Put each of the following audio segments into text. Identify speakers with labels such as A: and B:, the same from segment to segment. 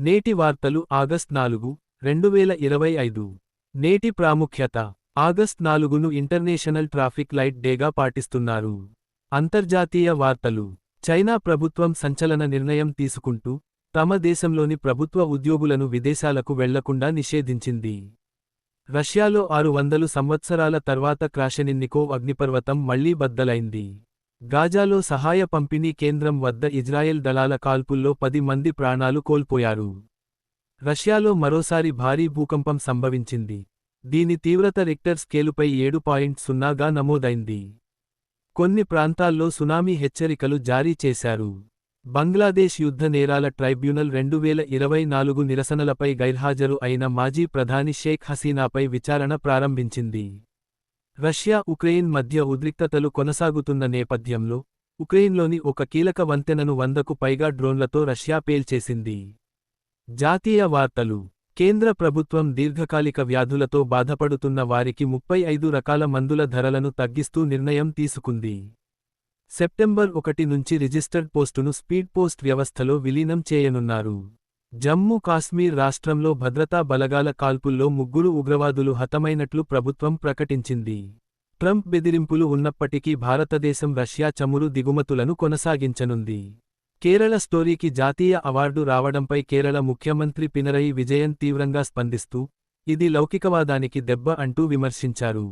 A: నేటి వార్తలు ఆగస్ట్ నాలుగు రెండు వేల ఇరవై ఐదు. నేటి ప్రాముఖ్యత ఆగస్ట్ నాలుగును ఇంటర్నేషనల్ ట్రాఫిక్ లైట్ డేగా పాటిస్తున్నారు. అంతర్జాతీయ వార్తలు చైనా ప్రభుత్వం సంచలన నిర్ణయం తీసుకుంటూ తమ దేశంలోని ప్రభుత్వ ఉద్యోగులను విదేశాలకు వెళ్ళకుండా నిషేధించింది. రష్యాలో ఆరు వందలు సంవత్సరాల తర్వాత క్రాషెనిన్నికో అగ్నిపర్వతం మళ్ళీ బద్దలైంది. గాజాలో సహాయ పంపిణీ కేంద్రం వద్ద ఇజ్రాయెల్ దళాల కాల్పుల్లో పది మంది ప్రాణాలు కోల్పోయారు. రష్యాలో మరోసారి భారీ భూకంపం సంభవించింది. దీని తీవ్రత రిక్టర్ స్కేలుపై ఏడు పాయింట్ సున్నాగా నమోదైంది. కొన్ని ప్రాంతాల్లో సునామీ హెచ్చరికలు జారీ చేశారు. బంగ్లాదేశ్ యుద్ధ నేరాల ట్రైబ్యునల్ రెండు వేల ఇరవై నాలుగు నిరసనలపై గైర్హాజరు అయిన మాజీ ప్రధాని షేక్ హసీనాపై విచారణ ప్రారంభించింది. రష్యా ఉక్రెయిన్ మధ్య ఉద్రిక్తతలు కొనసాగుతున్న నేపథ్యంలో ఉక్రెయిన్లోని ఒక కీలక వంతెనను వందకు పైగా డ్రోన్లతో రష్యా పేల్చేసింది. జాతీయ వార్తలు. కేంద్ర ప్రభుత్వం దీర్ఘకాలిక వ్యాధులతో బాధపడుతున్న వారికి ముప్పై ఐదు రకాల మందుల ధరలను తగ్గిస్తూ నిర్ణయం తీసుకుంది. సెప్టెంబర్ ఒకటి నుంచి రిజిస్టర్డ్ పోస్టును స్పీడ్ పోస్ట్ వ్యవస్థలో విలీనం చేయనున్నారు. జమ్మూ కాశ్మీర్ రాష్ట్రంలో భద్రతా బలగాల కాల్పుల్లో ముగ్గురు ఉగ్రవాదులు హతమైనట్లు ప్రభుత్వం ప్రకటించింది. ట్రంప్ బెదిరింపులు ఉన్నప్పటికీ భారతదేశం రష్యా చమురు దిగుమతులను కొనసాగించనుంది. కేరళ స్టోరీకి జాతీయ అవార్డు రావడంపై కేరళ ముఖ్యమంత్రి పినరయి విజయన్ తీవ్రంగా స్పందిస్తూ ఇది లౌకికవాదానికి దెబ్బ అంటూ విమర్శించారు.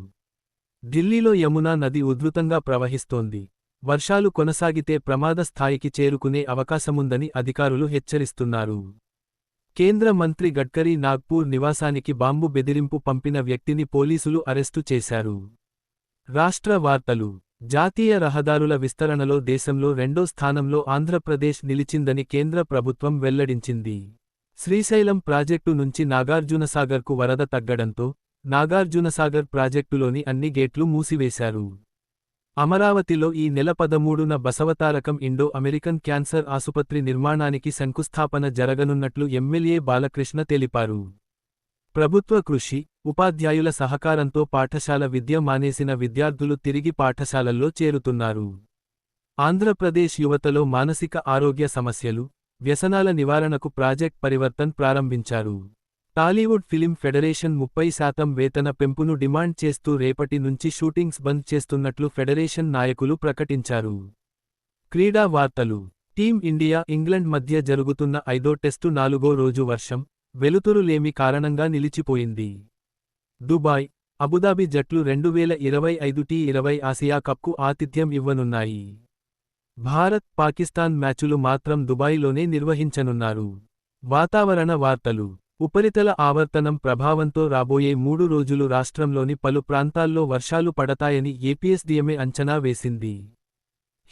A: ఢిల్లీలో యమునా నది ఉధృతంగా ప్రవహిస్తోంది. వర్షాలు కొనసాగితే ప్రమాద స్థాయికి చేరుకునే అవకాశముందని అధికారులు హెచ్చరిస్తున్నారు. కేంద్ర మంత్రి గడ్కరీ నాగ్పూర్ నివాసానికి బాంబు బెదిరింపు పంపిన వ్యక్తిని పోలీసులు అరెస్టు చేశారు. రాష్ట్ర వార్తలు. జాతీయ రహదారుల విస్తరణలో దేశంలో రెండో స్థానంలో ఆంధ్రప్రదేశ్ నిలిచిందని కేంద్ర ప్రభుత్వం వెల్లడించింది. శ్రీశైలం ప్రాజెక్టు నుంచి నాగార్జునసాగర్కు వరద తగ్గడంతో నాగార్జునసాగర్ ప్రాజెక్టులోని అన్ని గేట్లు మూసివేశారు. అమరావతిలో ఈ నెల పదమూడున బసవతారకం ఇండో అమెరికన్ క్యాన్సర్ ఆసుపత్రి నిర్మాణానికి శంకుస్థాపన జరగనున్నట్లు ఎమ్మెల్యే బాలకృష్ణ తెలిపారు. ప్రభుత్వ కృషి ఉపాధ్యాయుల సహకారంతో పాఠశాల విద్య మానేసిన విద్యార్థులు తిరిగి పాఠశాలల్లో చేరుతున్నారు. ఆంధ్రప్రదేశ్ యువతలో మానసిక ఆరోగ్య సమస్యలు వ్యసనాల నివారణకు ప్రాజెక్ట్ పరివర్తన్ ప్రారంభించారు. టాలీవుడ్ ఫిలిం ఫెడరేషన్ ముప్పై శాతం వేతన పెంపును డిమాండ్ చేస్తూ రేపటి నుంచి షూటింగ్స్ బంద్ చేస్తున్నట్లు ఫెడరేషన్ నాయకులు ప్రకటించారు. క్రీడా వార్తలు. టీం ఇండియా ఇంగ్లండ్ మధ్య జరుగుతున్న ఐదో టెస్టు నాలుగో రోజు వర్షం వెలుతురులేమి కారణంగా నిలిచిపోయింది. దుబాయ్ అబుదాబి జట్లు రెండు వేల ఇరవై ఐదు టీ ఇరవై ఆసియా కప్కు ఆతిథ్యం ఇవ్వనున్నాయి. భారత్ పాకిస్తాన్ మ్యాచులు మాత్రం దుబాయ్లోనే నిర్వహించనున్నారు. వాతావరణ వార్తలు. ఉపరితల ఆవర్తనం ప్రభావంతో రాబోయే మూడు రోజులు రాష్ట్రంలోని పలు ప్రాంతాల్లో వర్షాలు పడతాయని ఏపీఎస్డీఎంఏ అంచనా వేసింది.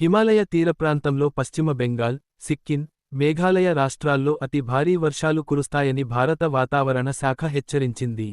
A: హిమాలయ తీర ప్రాంతంలో పశ్చిమ బెంగాల్ సిక్కిం మేఘాలయ రాష్ట్రాల్లో అతి భారీ వర్షాలు కురుస్తాయని భారత వాతావరణ శాఖ హెచ్చరించింది.